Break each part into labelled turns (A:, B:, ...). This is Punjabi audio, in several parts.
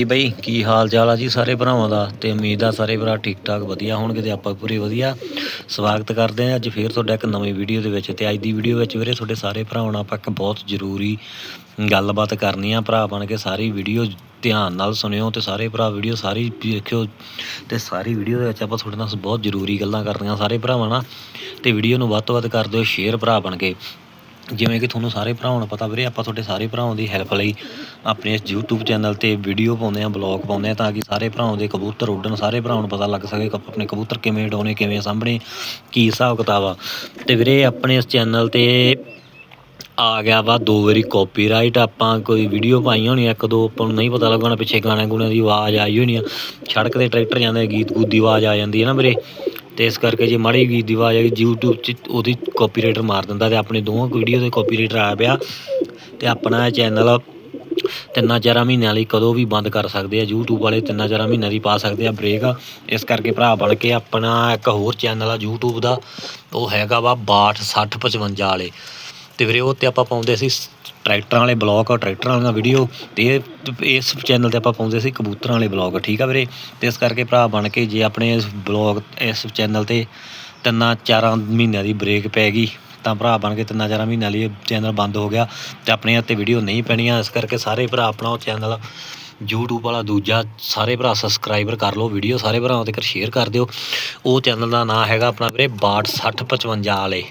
A: ਕੀ ਬਈ ਕੀ ਹਾਲ ਚਾਲ ਆ ਜੀ ਸਾਰੇ ਭਰਾਵਾਂ ਦਾ? ਤੇ ਉਮੀਦ ਆ ਸਾਰੇ ਭਰਾ ਠੀਕ ਠਾਕ ਵਧੀਆ ਹੋਣਗੇ ਤੇ ਆਪਾਂ ਪੂਰੇ ਵਧੀਆ। ਸਵਾਗਤ ਕਰਦੇ ਆ ਅੱਜ ਫੇਰ ਤੁਹਾਡਾ ਇੱਕ ਨਵੀਂ ਵੀਡੀਓ ਦੇ ਵਿੱਚ। ਤੇ ਅੱਜ ਦੀ ਵੀਡੀਓ ਵਿੱਚ ਵੀਰੇ ਤੁਹਾਡੇ ਸਾਰੇ ਭਰਾਵਾਂ ਨਾਲ ਆਪਾਂ ਇੱਕ ਬਹੁਤ ਜ਼ਰੂਰੀ ਗੱਲਬਾਤ ਕਰਨੀ ਆ। ਭਰਾ ਬਣ ਕੇ ਸਾਰੀ ਵੀਡੀਓ ਧਿਆਨ ਨਾਲ ਸੁਣਿਓ ਤੇ ਸਾਰੇ ਭਰਾ ਵੀਡੀਓ ਸਾਰੀ ਦੇਖਿਓ। ਤੇ ਸਾਰੀ ਵੀਡੀਓ ਦੇ ਵਿੱਚ ਆਪਾਂ ਤੁਹਾਡੇ ਨਾਲ ਬਹੁਤ ਜ਼ਰੂਰੀ ਗੱਲਾਂ ਕਰਨੀਆਂ ਸਾਰੇ ਭਰਾਵਾਂ ਨਾਲ। ਤੇ ਵੀਡੀਓ ਨੂੰ ਵੱਧ ਤੋਂ ਵੱਧ ਕਰ ਦਿਓ ਸ਼ੇਅਰ ਭਰਾ ਬਣ ਕੇ। ਜਿਵੇਂ ਕਿ ਤੁਹਾਨੂੰ ਸਾਰੇ ਭਰਾਵਾਂ ਨੂੰ ਪਤਾ ਵੀਰੇ, ਆਪਾਂ ਤੁਹਾਡੇ ਸਾਰੇ ਭਰਾਵਾਂ ਦੀ ਹੈਲਪ ਲਈ ਆਪਣੇ ਇਸ YouTube ਚੈਨਲ ਤੇ ਵੀਡੀਓ ਪਾਉਂਦੇ ਆ ਬਲੌਗ ਪਾਉਂਦੇ ਆ ਤਾਂ ਕਿ ਸਾਰੇ ਭਰਾਵਾਂ ਦੇ ਕਬੂਤਰ ਉੱਡਣ, ਸਾਰੇ ਭਰਾਵਾਂ ਨੂੰ ਪਤਾ ਲੱਗ ਸਕੇ ਕਿ ਆਪਣੇ ਕਬੂਤਰ ਕਿਵੇਂ ਉਡਾਉਣੇ, ਕਿਵੇਂ ਸਾਂਭਣੇ, ਕੀ ਹਿਸਾਬ ਕਿਤਾਬ ਆ। ਤੇ ਵੀਰੇ, ਆਪਣੇ ਇਸ ਚੈਨਲ ਤੇ ਆ ਗਿਆ ਵਾ ਦੋ ਵਾਰੀ ਕਾਪੀਰਾਈਟ ਆਪਾਂ ਕੋਈ ਵੀਡੀਓ ਪਾਈ ਹੋਣੀ ਇੱਕ ਦੋ ਆਪਾਂ ਨੂੰ ਨਹੀਂ ਪਤਾ ਲੱਗਣਾ, ਪਿੱਛੇ ਗਾਣੇ ਗੁਣੇ ਦੀ ਆਵਾਜ਼ ਆਈ ਹੋਣੀ ਆ, ਸੜਕ ਤੇ ਟਰੈਕਟਰ ਜਾਂਦੇ ਗੀਤ ਗੂਤ ਦੀ ਆਵਾਜ਼ ਆ ਜਾਂਦੀ ਹੈ ਨਾ ਵੀਰੇ। ਤੇ ਇਸ ਕਰਕੇ ਜੇ ਮਾੜੀ ਗੀਤ ਦੀ ਆਵਾਜ਼ ਆ ਗਈ YouTube 'ਚ ਉਹਦੀ ਕਾਪੀਰਾਈਟਰ ਮਾਰ ਦਿੰਦਾ ਤੇ ਆਪਣੇ ਦੋਵਾਂ ਵੀਡੀਓ ਦੇ ਕਾਪੀਰਾਈਟਰ ਆ ਪਿਆ ਤੇ ਆਪਣਾ ਚੈਨਲ ਤਿੰਨਾਂ ਚਾਰਾਂ ਮਹੀਨਿਆਂ ਲਈ ਕਦੋਂ ਵੀ ਬੰਦ ਕਰ ਸਕਦੇ ਆ। YouTube ਵਾਲੇ ਤਿੰਨਾਂ ਚਾਰਾਂ ਮਹੀਨਿਆਂ ਦੀ ਪਾ ਸਕਦੇ ਆ ਬ੍ਰੇਕ ਇਸ ਕਰਕੇ ਭਰਾ ਬਣ ਕੇ ਆਪਣਾ ਇੱਕ ਹੋਰ ਚੈਨਲ ਆ YouTube ਦਾ, ਉਹ ਹੈਗਾ ਵਾ 62 60 55 ਵਾਲੇ। ਤੇ ਵੀਰੇ ਉਹ ਤੇ ਆਪਾਂ ਪਾਉਂਦੇ ਸੀ ਟਰੈਕਟਰਾਂ ਵਾਲੇ ਬਲੌਗ ਟਰੈਕਟਰਾਂ ਵਾਲੀਆਂ ਵੀਡੀਓ ਅਤੇ ਇਹ- ਇਸ ਚੈਨਲ ਤੇ ਆਪਾਂ ਪਾਉਂਦੇ ਸੀ ਕਬੂਤਰਾਂ ਵਾਲੇ ਬਲੌਗ ਠੀਕ ਆ ਵੀਰੇ? ਅਤੇ ਇਸ ਕਰਕੇ ਭਰਾ ਬਣ ਕੇ ਜੇ ਆਪਣੇ ਇਸ ਬਲੌਗ ਇਸ ਚੈਨਲ ਤੇ ਤਿੰਨਾਂ ਚਾਰਾਂ ਮਹੀਨਿਆਂ ਦੀ ਬ੍ਰੇਕ ਪੈ ਗਈ, ਤਾਂ ਭਰਾ ਬਣ ਕੇ ਤਿੰਨਾਂ ਚਾਰਾਂ ਮਹੀਨਿਆਂ ਲਈ ਇਹ ਚੈਨਲ ਬੰਦ ਹੋ ਗਿਆ ਅਤੇ ਆਪਣੇ 'ਤੇ ਵੀਡੀਓ ਨਹੀਂ ਪੈਣੀਆਂ, ਇਸ ਕਰਕੇ ਸਾਰੇ ਭਰਾ ਆਪਣਾ ਉਹ ਚੈਨਲ YouTube ਵਾਲਾ ਦੂਜਾ, ਸਾਰੇ ਭਰਾ ਸਬਸਕ੍ਰਾਈਬਰ ਕਰ ਲਓ ਵੀਡੀਓ ਸਾਰੇ ਭਰਾਵਾਂ ਕਰ ਸ਼ੇਅਰ ਕਰ ਦਿਓ। ਉਹ ਚੈਨਲ ਦਾ ਨਾਮ ਹੈਗਾ ਆਪਣਾ ਵੀਰੇ 62 60 55 ਵਾਲੇ।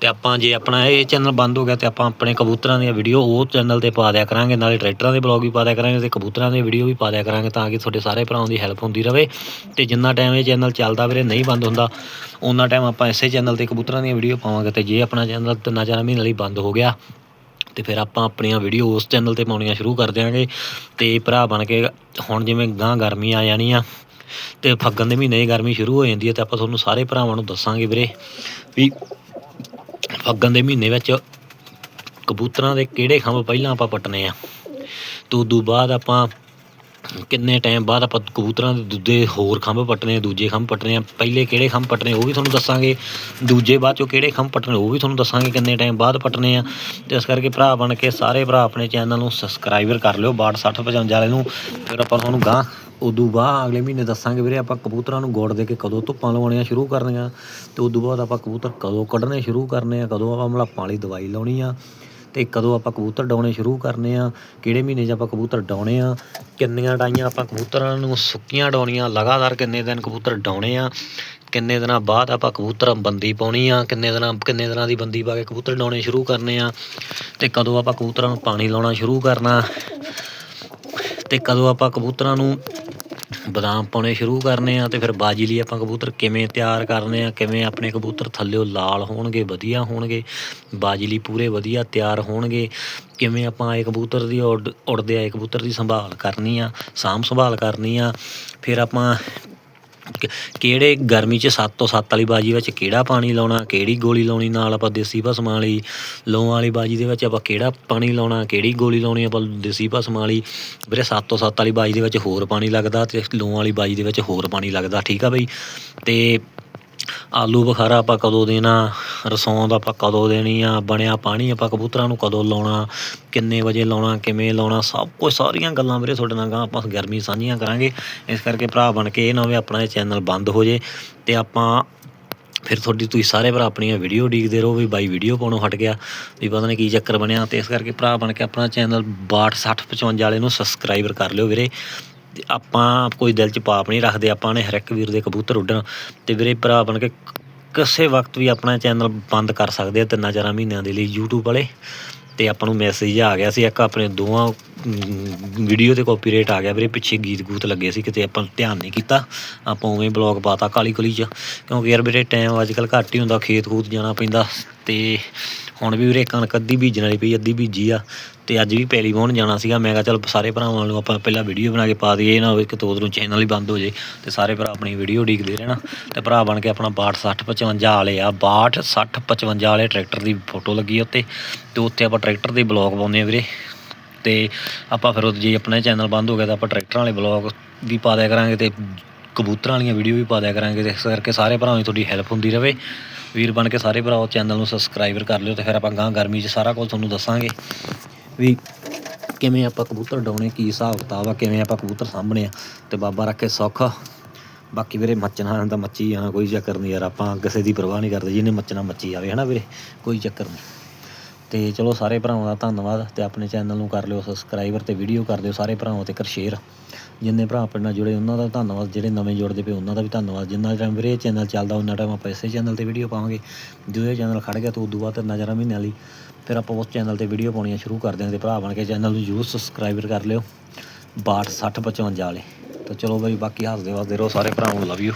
A: ਤੇ ਆਪਾਂ ਜੇ ਆਪਣਾ ਇਹ ਚੈਨਲ ਬੰਦ ਹੋ ਗਿਆ ਤੇ ਆਪਾਂ ਆਪਣੇ ਕਬੂਤਰਾਂ ਦੀਆਂ ਵੀਡੀਓ ਉਹ ਚੈਨਲ ਤੇ ਪਾ ਦਿਆ ਕਰਾਂਗੇ, ਨਾਲੇ ਟਰੈਕਟਰਾਂ ਦੇ ਬਲੌਗ ਵੀ ਪਾ ਦਿਆ ਕਰਾਂਗੇ ਤੇ ਕਬੂਤਰਾਂ ਦੀ ਵੀਡੀਓ ਵੀ ਪਾ ਦਿਆ ਕਰਾਂਗੇ ਤਾਂ ਕਿ ਤੁਹਾਡੇ ਸਾਰੇ ਭਰਾਵਾਂ ਦੀ ਹੈਲਪ ਹੁੰਦੀ ਰਹੇ ਤੇ ਜਿੰਨਾ ਟਾਈਮ ਇਹ ਚੈਨਲ ਚੱਲਦਾ ਵੀਰੇ ਨਹੀਂ ਬੰਦ ਹੁੰਦਾ ਉਹਨਾਂ ਟਾਈਮ ਆਪਾਂ ਇਸੇ ਚੈਨਲ ਤੇ ਕਬੂਤਰਾਂ ਦੀਆਂ ਵੀਡੀਓ ਪਾਵਾਂਗੇ ਤੇ ਜੇ ਆਪਣਾ ਚੈਨਲ ਤਿੰਨਾਂ ਚਾਰਾਂ ਮਹੀਨੇ ਲਈ ਬੰਦ ਹੋ ਗਿਆ, ਤੇ ਫਿਰ ਆਪਾਂ ਆਪਣੀਆਂ ਵੀਡੀਓ ਉਸ ਚੈਨਲ ਤੇ ਪਾਉਣੀਆਂ ਸ਼ੁਰੂ ਕਰ ਦਿਆਂਗੇ ਤੇ ਭਰਾ ਬਣ ਕੇ ਹੁਣ ਜਿਵੇਂ ਗਾਂ ਗਰਮੀ ਆ ਜਾਣੀ ਆ ਤੇ ਫੱਗਣ ਦੇ ਮਹੀਨੇ ਗਰਮੀ ਸ਼ੁਰੂ ਹੋ ਜਾਂਦੀ ਹੈ ਤੇ ਆਪਾਂ ਤੁਹਾਨੂੰ ਸਾਰੇ ਭਰਾਵਾਂ ਨੂੰ ਦੱਸਾਂਗੇ ਵੀਰੇ ਵੀ ਫੱਗਣ ਦੇ ਮਹੀਨੇ ਵਿੱਚ ਕਬੂਤਰਾਂ ਦੇ ਕਿਹੜੇ ਖੰਭ ਪਹਿਲਾਂ ਆਪਾਂ ਪੱਟਨੇ ਆ? ਤੇ ਉਦੋਂ ਬਾਅਦ ਆਪਾਂ ਕਿੰਨੇ ਟਾਈਮ ਬਾਅਦ ਆਪਾਂ ਕਬੂਤਰਾਂ ਦੇ ਦੂਜੇ ਹੋਰ ਖੰਭ ਪੱਟਨੇ ਆ, ਦੂਜੇ ਖੰਭ ਪੱਟਨੇ ਆ, ਪਹਿਲੇ ਕਿਹੜੇ ਖੰਭ ਪੱਟਨੇ ਉਹ ਵੀ ਤੁਹਾਨੂੰ ਦੱਸਾਂਗੇ। ਦੂਜੇ ਬਾਅਦ ਚੋਂ ਕਿਹੜੇ ਖੰਭ ਪੱਟਨੇ ਉਹ ਵੀ ਤੁਹਾਨੂੰ ਦੱਸਾਂਗੇ ਕਿੰਨੇ ਟਾਈਮ ਬਾਅਦ ਪੱਟਨੇ ਆ। ਤੇ ਇਸ ਕਰਕੇ ਭਰਾ ਬਣ ਕੇ ਸਾਰੇ ਭਰਾ ਆਪਣੇ ਚੈਨਲ ਨੂੰ ਸਬਸਕ੍ਰਾਈਬਰ ਕਰ ਲਿਓ 62 60 55 ਵਾਲੇ ਨੂੰ। ਫਿਰ ਆਪਾਂ ਤੁਹਾਨੂੰ ਗਾਂ ਉਦੋਂ ਬਾਅਦ ਅਗਲੇ ਮਹੀਨੇ ਦੱਸਾਂਗੇ ਵੀਰੇ, ਆਪਾਂ ਕਬੂਤਰਾਂ ਨੂੰ ਗੋੜ ਦੇ ਕੇ ਕਦੋਂ ਧੁੱਪਾਂ ਲਵਾਉਣੀਆਂ ਸ਼ੁਰੂ ਕਰਨੀਆਂ ਤੇ ਉਦੋਂ ਬਾਅਦ ਆਪਾਂ ਕਬੂਤਰ ਕਦੋਂ ਕੱਢਣੇ ਸ਼ੁਰੂ ਕਰਨੇ ਆ, ਕਦੋਂ ਆਪਾਂ ਮਲਾਪਾਂ ਵਾਲੀ ਦਵਾਈ ਲਾਉਣੀ ਆ ਤੇ ਕਦੋਂ ਆਪਾਂ ਕਬੂਤਰ ਡਾਉਣੇ ਸ਼ੁਰੂ ਕਰਨੇ ਆ, ਕਿਹੜੇ ਮਹੀਨੇ 'ਚ ਆਪਾਂ ਕਬੂਤਰ ਡਾਉਣੇ ਆ, ਕਿੰਨੀਆਂ ਡਾਈਆਂ ਆਪਾਂ ਕਬੂਤਰਾਂ ਨੂੰ ਸੁੱਕੀਆਂ ਡਾਉਣੀਆਂ, ਲਗਾਤਾਰ ਕਿੰਨੇ ਦਿਨ ਕਬੂਤਰ ਡਾਉਣੇ ਆ, ਕਿੰਨੇ ਦਿਨਾਂ ਬਾਅਦ ਆਪਾਂ ਕਬੂਤਰ ਬੰਦੀ ਪਾਉਣੀ ਆ, ਕਿੰਨੇ ਦਿਨਾਂ ਕਿੰਨੇ ਦਿਨਾਂ ਦੀ ਬੰਦੀ ਪਾ ਕੇ ਕਬੂਤਰ ਡਾਉਣੇ ਸ਼ੁਰੂ ਕਰਨੇ ਆ ਤੇ ਕਦੋਂ ਆਪਾਂ ਕਬੂਤਰਾਂ ਨੂੰ ਪਾਣੀ ਲਾਉਣਾ ਸ਼ੁਰੂ ਕਰਨਾ ਤੇ ਕਦੋਂ ਆਪਾਂ ਕਬੂਤਰਾਂ ਨੂੰ ਬਦਾਮ ਪਾਉਣੇ ਸ਼ੁਰੂ ਕਰਨੇ ਆ ਤੇ ਫਿਰ ਬਾਜੀ ਲਈ ਆਪਾਂ ਕਬੂਤਰ ਕਿਵੇਂ ਤਿਆਰ ਕਰਨੇ ਆ, ਕਿਵੇਂ ਆਪਣੇ ਕਬੂਤਰ ਥੱਲਿਓ ਲਾਲ ਹੋਣਗੇ, ਵਧੀਆ ਹੋਣਗੇ, ਬਾਜੀ ਲਈ ਪੂਰੇ ਵਧੀਆ ਤਿਆਰ ਹੋਣਗੇ, ਕਿਵੇਂ ਆਪਾਂ ਇਹ ਕਬੂਤਰ ਦੀ ਉੱਡ ਉੜਦੇ ਆਏ ਕਬੂਤਰ ਦੀ ਸੰਭਾਲ ਕਰਨੀ ਆ, ਸਾਂਭ ਸੰਭਾਲ ਕਰਨੀ ਆ, ਫਿਰ ਆਪਾਂ ਕਿਹੜੇ ਗਰਮੀ 'ਚ 7 ਤੋਂ 7 ਵਾਲੀ ਬਾਜੀ ਵਿੱਚ ਕਿਹੜਾ ਪਾਣੀ ਲਾਉਣਾ, ਕਿਹੜੀ ਗੋਲੀ ਲਾਉਣੀ ਨਾਲ ਆਪਾਂ ਦੇਸੀ ਭਸਮਾਂ ਵਾਲੀ, ਲੋਹਾਂ ਵਾਲੀ ਬਾਜੀ ਦੇ ਵਿੱਚ ਆਪਾਂ ਕਿਹੜਾ ਪਾਣੀ ਲਾਉਣਾ, ਕਿਹੜੀ ਗੋਲੀ ਲਾਉਣੀ ਆਪਾਂ ਦੇਸੀ ਭਸਮਾਂ ਵਾਲੀ, ਵੀਰੇ 7 ਤੋਂ 7 ਵਾਲੀ ਬਾਜੀ ਦੇ ਵਿੱਚ ਹੋਰ ਪਾਣੀ ਲੱਗਦਾ ਤੇ ਲੋਹਾਂ ਵਾਲੀ ਬਾਜੀ ਦੇ ਵਿੱਚ ਹੋਰ ਪਾਣੀ ਲੱਗਦਾ, ਠੀਕ ਆ ਬਈ? ਤੇ ਆਲੂ ਬੁਖਾਰਾ ਆਪਾਂ ਕਦੋਂ ਦੇਣਾ ਰਸੌਂਦ ਆਪਾਂ ਕਦੋਂ ਦੇਣੀ ਆ, ਬਣਿਆ ਪਾਣੀ ਆਪਾਂ ਕਬੂਤਰਾਂ ਨੂੰ ਕਦੋਂ ਲਾਉਣਾ, ਕਿੰਨੇ ਵਜੇ ਲਾਉਣਾ, ਕਿਵੇਂ ਲਾਉਣਾ, ਸਭ ਕੁਝ ਸਾਰੀਆਂ ਗੱਲਾਂ ਵੀਰੇ ਤੁਹਾਡੇ ਨਾਲ ਗਾਂ ਆਪਾਂ ਗਰਮੀ ਸਾਂਝੀਆਂ ਕਰਾਂਗੇ। ਇਸ ਕਰਕੇ ਭਰਾ ਬਣ ਕੇ ਇਹ ਨਾ ਹੋਵੇ ਆਪਣਾ ਇਹ ਚੈਨਲ ਬੰਦ ਹੋ ਜੇ ਤੇ ਆਪਾਂ ਫਿਰ ਤੁਹਾਡੀ ਤੁਸੀਂ ਸਾਰੇ ਭਰਾ ਆਪਣੀਆਂ ਵੀਡੀਓ ਉਡੀਕਦੇ ਰਹੋ ਵੀ ਬਾਈ ਵੀਡੀਓ ਪਾਉਣੋਂ ਹਟ ਗਿਆ, ਵੀ ਪਤਾ ਨਹੀਂ ਕੀ ਚੱਕਰ ਬਣਿਆ ਤੇ ਇਸ ਕਰਕੇ ਭਰਾ ਬਣ ਕੇ ਆਪਣਾ ਚੈਨਲ 62 60 55 ਵਾਲੇ ਨੂੰ ਸਬਸਕ੍ਰਾਈਬਰ ਕਰ ਲਿਓ ਵੀਰੇ। ਆਪਾਂ ਕੋਈ ਦਿਲ 'ਚ ਪਾਪ ਨਹੀਂ ਰੱਖਦੇ, ਆਪਾਂ ਨੇ ਹਰ ਇੱਕ ਵੀਰ ਦੇ ਕਬੂਤਰ ਉੱਡਣ ਤੇ ਵੀਰੇ ਭਰਾ ਬਣ ਕੇ ਕਿਸੇ ਵਕਤ ਵੀ ਆਪਣਾ ਚੈਨਲ ਬੰਦ ਕਰ ਸਕਦੇ ਆ ਤਿੰਨਾਂ ਚਾਰਾਂ ਮਹੀਨਿਆਂ ਦੇ ਲਈ YouTube ਵਾਲੇ। ਤੇ ਆਪਾਂ ਨੂੰ ਮੈਸੇਜ ਆ ਗਿਆ ਸੀ, ਇੱਕ ਆਪਣੇ ਦੋਵਾਂ ਵੀਡੀਓ ਤੇ ਕਾਪੀਰਾਈਟ ਆ ਗਿਆ ਵੀਰੇ, ਪਿੱਛੇ ਗੀਤ ਗੂਤ ਲੱਗੇ ਸੀ, ਕਿਤੇ ਆਪਾਂ ਧਿਆਨ ਨਹੀਂ ਕੀਤਾ। ਆਪਾਂ ਉਵੇਂ ਬਲੌਗ ਪਾਤਾ ਕਾਲੀ ਕੁਲੀ ਚ, ਕਿਉਂਕਿ ਯਾਰ ਵੀਰੇ ਟਾਈਮ ਅੱਜ ਕੱਲ੍ਹ ਘੱਟ ਹੀ ਹੁੰਦਾ ਖੇਤ ਖੂਤ ਜਾਣਾ ਪੈਂਦਾ। ਤੇ ਹੁਣ ਵੀ ਵੀਰੇ ਕਣਕ ਅੱਧੀ ਬੀਜਣ ਵਾਲੀ ਪਈ, ਅੱਧੀ ਬੀਜੀ ਆ। ਤੇ ਅੱਜ ਵੀ ਪੈਲੀ ਵਾਹੁਣ ਜਾਣਾ ਸੀਗਾ। ਮੈਂ ਕਿਹਾ ਚੱਲ ਸਾਰੇ ਭਰਾਵਾਂ ਨੂੰ ਆਪਾਂ ਪਹਿਲਾਂ ਵੀਡੀਓ ਬਣਾ ਕੇ ਪਾ ਦਈਏ, ਇਹ ਨਾ ਹੋਵੇ ਕਿ ਤੋਦ ਨੂੰ ਚੈਨਲ ਹੀ ਬੰਦ ਹੋ ਜੇ ਤੇ ਸਾਰੇ ਭਰਾ ਆਪਣੀ ਵੀਡੀਓ ਉਡੀਕਦੇ ਰਹਿਣਾ। ਤੇ ਭਰਾ ਬਣ ਕੇ ਆਪਣਾ 62 60 55 ਵਾਲੇ ਆ 62 60 55 ਵਾਲੇ ਟਰੈਕਟਰ ਦੀ ਫੋਟੋ ਲੱਗੀ ਉੱਤੇ ਤੇ ਉੱਥੇ ਆਪਾਂ ਟਰੈਕਟਰ ਦੇ ਬਲੌਗ ਪਾਉਂਦੇ ਆ ਵੀਰੇ। ਤੇ ਆਪਾਂ ਫਿਰ ਉਹ ਜੇ ਆਪਣਾ ਚੈਨਲ ਬੰਦ ਹੋ ਗਿਆ ਤਾਂ ਆਪਾਂ ਟਰੈਕਟਰਾਂ ਵਾਲੇ ਬਲੌਗ ਵੀ ਪਾ ਦਿਆ ਕਰਾਂਗੇ ਤੇ ਕਬੂਤਰਾਂ ਵਾਲੀਆਂ ਵੀਡੀਓ ਵੀ ਪਾ ਦਿਆ ਕਰਾਂਗੇ ਤੇ ਇਸ ਕਰਕੇ ਸਾਰੇ ਭਰਾਵਾਂ ਦੀ ਤੁਹਾਡੀ ਹੈਲਪ ਹੁੰਦੀ ਰਹੇ ਵੀਰ ਬਣ ਕੇ ਸਾਰੇ ਭਰਾ ਉਹ ਚੈਨਲ ਨੂੰ ਸਬਸਕ੍ਰਾਈਬਰ ਕਰ ਲਿਓ ਤੇ ਫਿਰ ਆਪਾਂ ਗਾਂ ਗਰਮੀ 'ਚ ਸਾਰਾ ਕੁਝ ਤੁਹਾਨੂੰ ਦੱਸਾਂਗੇ। ਵੀ ਕਿਵੇਂ ਆਪਾਂ ਕਬੂਤਰ ਡਾਉਣੇ, ਕੀ ਹਿਸਾਬ ਕਿਤਾਬ ਆ, ਕਿਵੇਂ ਆਪਾਂ ਕਬੂਤਰ ਸਾਂਭਣੇ ਆ, ਤੇ ਬਾਬਾ ਰੱਖੇ ਸੁੱਖ। ਬਾਕੀ ਵੀਰੇ ਮੱਚਣਾ ਤਾਂ ਮੱਚੀ ਜਾਣਾ ਕੋਈ ਚੱਕਰ ਨਹੀਂ ਯਾਰ, ਆਪਾਂ ਕਿਸੇ ਦੀ ਪਰਵਾਹ ਨਹੀਂ ਕਰਦੇ, ਜਿਹਨੇ ਮੱਚਣਾ ਮੱਚੀ ਜਾਵੇ ਹਨਾ ਵੀਰੇ? ਕੋਈ ਚੱਕਰ ਨਹੀਂ। ਅਤੇ ਚਲੋ ਸਾਰੇ ਭਰਾਵਾਂ ਦਾ ਧੰਨਵਾਦ ਅਤੇ ਆਪਣੇ ਚੈਨਲ ਨੂੰ ਕਰ ਲਿਓ ਸਬਸਕ੍ਰਾਈਬਰ ਅਤੇ ਵੀਡੀਓ ਕਰ ਦਿਓ ਸਾਰੇ ਭਰਾਵਾਂ ਤੇ ਕਰ ਸ਼ੇਅਰ ਜਿੰਨੇ ਭਰਾ ਆਪਣੇ ਨਾਲ ਜੁੜੇ, ਉਹਨਾਂ ਦਾ ਧੰਨਵਾਦ। ਜਿਹੜੇ ਨਵੇਂ ਜੁੜਦੇ ਪਏ, ਉਹਨਾਂ ਦਾ ਵੀ ਧੰਨਵਾਦ। ਜਿੰਨਾ ਟਾਈਮ ਵੀਰੇ ਇਹ ਚੈਨਲ ਚੱਲਦਾ ਉਹਨਾਂ ਟਾਈਮ ਆਪਾਂ ਇਸੇ ਚੈਨਲ ਤੇ ਵੀਡੀਓ ਪਾਵਾਂਗੇ। ਜਦੋਂ ਇਹ ਚੈਨਲ ਖੜ ਗਿਆ ਤਾਂ ਉਦੋਂ ਬਾਅਦ ਨਜ਼ਰਾਂ ਮਹੀਨਿਆਂ ਲਈ ਫਿਰ ਆਪਾਂ ਉਸ ਚੈਨਲ ਤੇ ਵੀਡੀਓ ਪਾਉਣੀਆਂ ਸ਼ੁਰੂ ਕਰ ਦਿਆਂਗੇ ਤੇ ਭਰਾ ਬਣ ਕੇ ਚੈਨਲ ਨੂੰ ਜ਼ਰੂਰ ਸਬਸਕ੍ਰਾਈਬਰ ਕਰ ਲਿਓ। 62 60 55 ਵਾਲੇ। ਤਾਂ ਚਲੋ ਬਈ, ਬਾਕੀ ਹੱਸਦੇ ਵਸਦੇ ਰਹੋ। ਸਾਰੇ ਭਰਾਵਾਂ ਨੂੰ ਲਵ ਯੂ